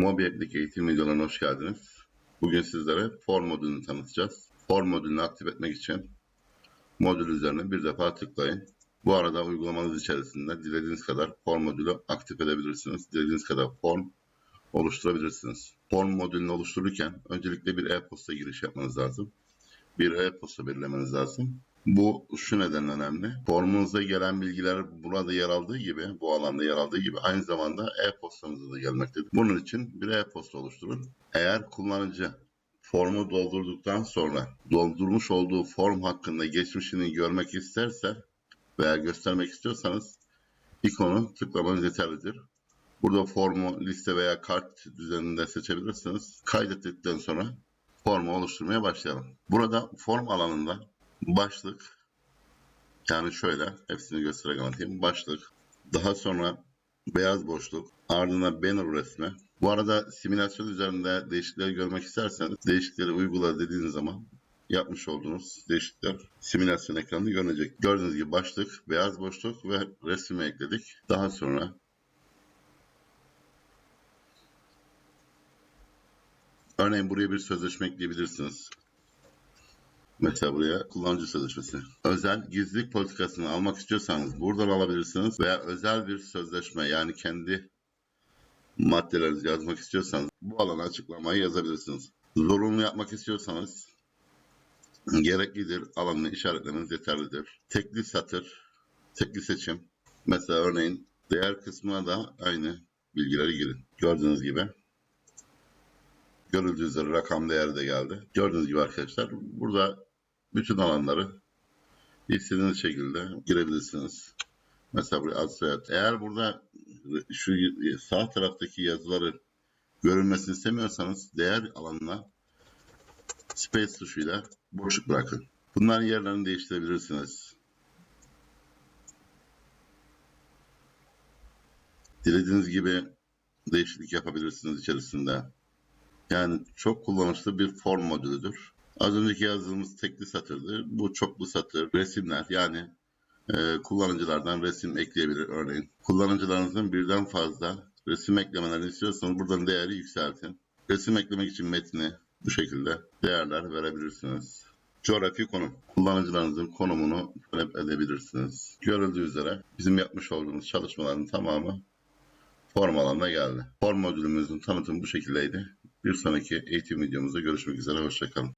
Mobi eğitim videolarına hoş geldiniz. Bugün sizlere form modülünü tanıtacağız. Form modülünü aktif etmek için modül üzerine bir defa tıklayın. Bu arada uygulamanız içerisinde dilediğiniz kadar form modülü aktif edebilirsiniz. Dilediğiniz kadar form oluşturabilirsiniz. Form modülünü oluştururken öncelikle bir e-posta giriş yapmanız lazım. Bir e-posta belirlemeniz lazım. Bu şu nedenle önemli. Formunuzda gelen bilgiler burada yer aldığı gibi, bu alanda yer aldığı gibi aynı zamanda e-postanıza da gelmektedir. Bunun için bir e-posta oluşturun. Eğer kullanıcı formu doldurduktan sonra doldurmuş olduğu form hakkında geçmişini görmek isterse veya göstermek istiyorsanız ikonu tıklamanız yeterlidir. Burada formu liste veya kart düzeninde seçebilirsiniz. Kaydettikten sonra formu oluşturmaya başlayalım. Burada form alanında başlık yani şöyle hepsini göstererek anlatayım. Başlık daha sonra beyaz boşluk ardına banner resmi. Bu arada simülasyon üzerinde değişiklikleri görmek isterseniz değişiklikleri uygula dediğiniz zaman yapmış olduğunuz değişiklikler simülasyon ekranında görünecek. Gördüğünüz gibi başlık, beyaz boşluk ve resmi ekledik. Daha sonra Örneğin buraya bir sözleşme ekleyebilirsiniz. Mesela buraya kullanıcı sözleşmesi. Özel gizlilik politikasını almak istiyorsanız buradan alabilirsiniz veya özel bir sözleşme yani kendi maddelerinizi yazmak istiyorsanız bu alana açıklamayı yazabilirsiniz. Zorunlu yapmak istiyorsanız gereklidir alanını işaretlemeniz yeterlidir. Tekli satır, tekli seçim. Mesela örneğin değer kısmına da aynı bilgileri girin. Gördüğünüz gibi görüldüğü üzere rakam değeri de geldi. Gördüğünüz gibi arkadaşlar burada bütün alanları istediğiniz şekilde girebilirsiniz. Mesela buraya ad soyad. Eğer burada şu sağ taraftaki yazıları görünmesini istemiyorsanız değer alanına space tuşuyla boşluk bırakın. Bunların yerlerini değiştirebilirsiniz. Dilediğiniz gibi değişiklik yapabilirsiniz içerisinde. Yani çok kullanışlı bir form modülüdür. Az önceki yazdığımız tekli satırdı. Bu çoklu satır, resimler yani e, kullanıcılardan resim ekleyebilir örneğin. Kullanıcılarınızın birden fazla resim eklemelerini istiyorsanız buradan değeri yükseltin. Resim eklemek için metni bu şekilde değerler verebilirsiniz. Coğrafi konum. Kullanıcılarınızın konumunu talep edebilirsiniz. Görüldüğü üzere bizim yapmış olduğumuz çalışmaların tamamı form alanına geldi. Form modülümüzün tanıtımı bu şekildeydi. Bir sonraki eğitim videomuzda görüşmek üzere. Hoşçakalın.